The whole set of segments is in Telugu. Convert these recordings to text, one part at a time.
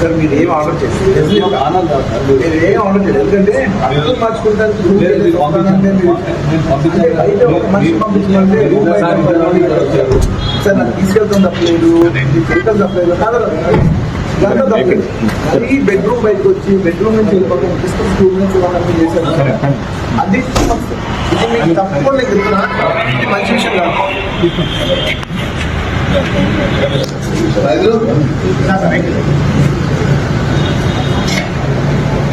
సార్ మీరు ఏం ఆర్డర్ చేస్తారు ఆనంద్ మీరు ఏం ఆర్డర్ చేయలేదు. ఎందుకంటే అర్థం బయట సార్ నాకు తీసుకెళ్తాం తప్పలేదు. తీసుకెళ్తాం తప్పలేదు. మరీ బెడ్రూమ్ బయటకు వచ్చి బెడ్రూమ్ నుంచి వెళ్ళిపోతాం. డిస్టెన్స్ రూమ్ నుంచి వాళ్ళని చేశారు. అది. ఇది మీకు తప్పకుండా నేను చెప్తున్నా ఇది మంచి విషయం కాదు. రైతులు?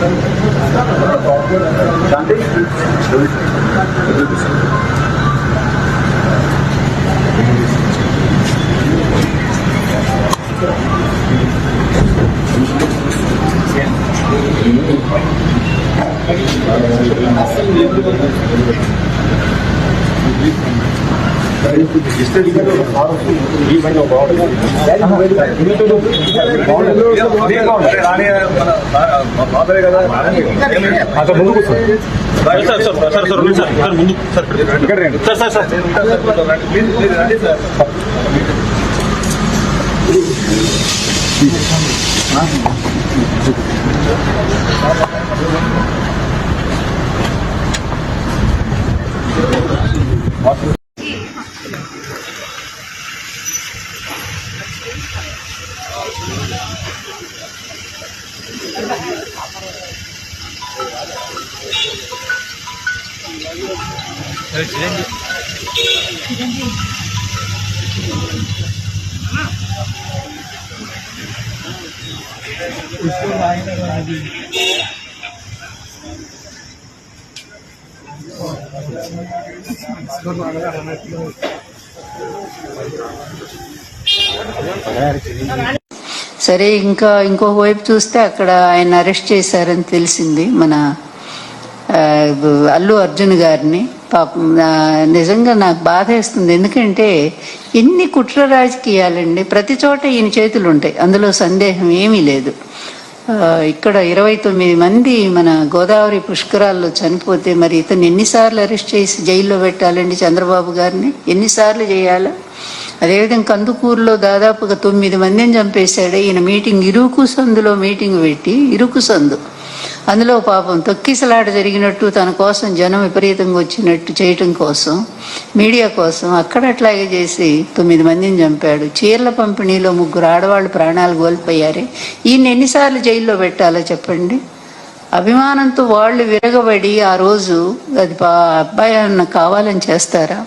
నా సరే. అక్కడ ముందు కూర్చో sir sir sir sir sir sir sir ముందు సార్ ఇక్కడ రండి సార్ సార్ సార్ సరే సరే ఇంకా ఇంకొక వైపు చూస్తే అక్కడ ఆయన అరెస్ట్ చేశారని తెలిసింది మన అల్లు అర్జున్ గారిని. పాపం నిజంగా నాకు బాధ వేస్తుంది. ఎందుకంటే ఎన్ని కుట్ర రాజకీయాలండి. ప్రతి చోట ఈయన చేతులు ఉంటాయి అందులో సందేహం ఏమీ లేదు. ఇక్కడ ఇరవై తొమ్మిది మంది మన గోదావరి పుష్కరాల్లో చనిపోతే మరి ఇతను ఎన్నిసార్లు అరెస్ట్ చేసి జైల్లో పెట్టాలండి చంద్రబాబు గారిని? ఎన్నిసార్లు చేయాలా? అదేవిధంగా కందుకూరులో దాదాపుగా తొమ్మిది మందిని చంపేశాడు. ఈయన మీటింగ్ ఇరుకు సందులో మీటింగ్ పెట్టి ఇరుకు సందు. అందులో పాపం తొక్కిసలాట జరిగినట్టు తన కోసం జనం విపరీతంగా వచ్చినట్టు చేయటం కోసం మీడియా కోసం అక్కడ అట్లాగే చేసి తొమ్మిది మందిని చంపాడు. చీరల పంపిణీలో ముగ్గురు ఆడవాళ్ళు ప్రాణాలు కోల్పోయారే. ఈయన ఎన్నిసార్లు జైల్లో పెట్టాలో చెప్పండి? అభిమానంతో వాళ్ళు విరగబడి ఆ రోజు అది పా అబ్బాయి అన్న కావాలని చేస్తారా?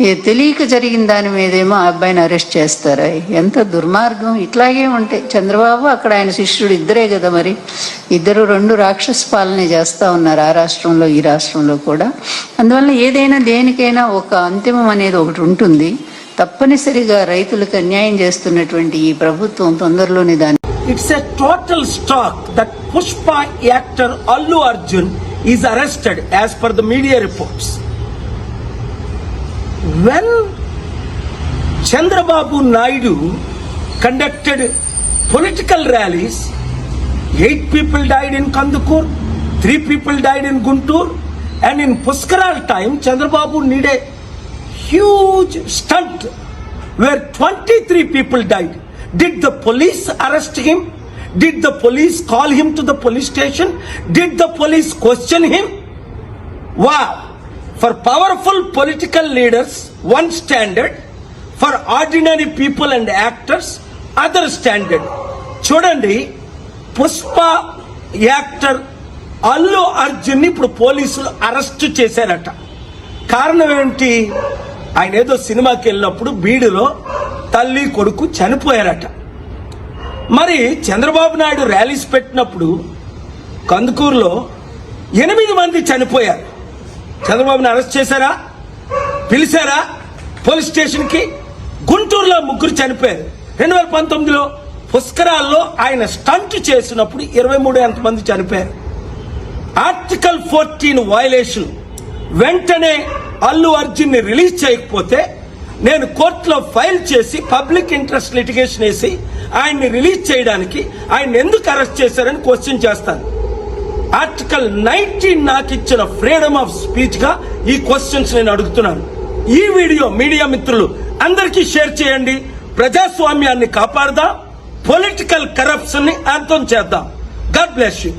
ఏ తెలియక జరిగిన దాని మీదేమో ఆ అబ్బాయిని అరెస్ట్ చేస్తారా? ఎంత దుర్మార్గం. ఇట్లాగే ఉంటాయి చంద్రబాబు అక్కడ ఆయన శిష్యుడు ఇద్దరే కదా మరి. ఇద్దరు రెండు రాక్షస పాలన చేస్తూ ఉన్నారు ఆ రాష్ట్రంలో ఈ రాష్ట్రంలో కూడా. అందువల్ల ఏదైనా దేనికైనా ఒక అంతిమం అనేది ఒకటి ఉంటుంది. తప్పనిసరిగా రైతులకు అన్యాయం చేస్తున్నటువంటి ఈ ప్రభుత్వం తొందరలోనే దాని it's a total shock that Pushpa actor Allu Arjun is arrested as per the media reports When Chandrababu Naidu conducted political rallies, eight people died in Kandukur, three people died in Guntur, And in Puskaral time, Chandrababu need a huge stunt where 23 people died. Did the police arrest him? Did the police call him to the police station? Did the police question him? Wow! For powerful political leaders one standard for ordinary people and actors other standard చూడండి పుష్ప యాక్టర్ అల్లు అర్జున్ ఇప్పుడు పోలీసులు అరెస్ట్ చేశారట. కారణం ఏంటి ఆయన ఏదో సినిమాకి వెళ్ళినప్పుడు బీడులో తల్లి కొడుకు చనిపోయారట. మరి చంద్రబాబు నాయుడు ర్యాలీస్ పెట్టినప్పుడు కందుకూరులో ఎనిమిది మంది చనిపోయారు. చంద్రబాబుని అరెస్ట్ చేశారా? పిలిచారా? పోలీస్ స్టేషన్కి గుంటూరులో ముగ్గురు చనిపోయారు. రెండు వేల పంతొమ్మిదిలో పుష్కరాల్లో ఆయన స్టంట్ చేసినప్పుడు ఇరవై మూడు ఎంతమంది చనిపోయారు. Article fourteen violation. వెంటనే అల్లు అర్జున్ని రిలీజ్ చేయకపోతే నేను కోర్టులో ఫైల్ చేసి పబ్లిక్ ఇంట్రెస్ట్ లిటిగేషన్ వేసి ఆయన్ని రిలీజ్ చేయడానికి ఆయన ఎందుకు అరెస్ట్ చేశారని క్వశ్చన్ చేస్తాను. ఆర్టికల్ నైన్టీన్ నాకు ఇచ్చిన ఫ్రీడమ్ ఆఫ్ స్పీచ్గా ఈ క్వశ్చన్స్ నేను అడుగుతున్నాను. ఈ వీడియో మీడియా మిత్రులు అందరికీ షేర్ చేయండి. ప్రజాస్వామ్యాన్ని కాపాడదాం. పొలిటికల్ కరప్షన్ని అంతం చేద్దాం. God bless you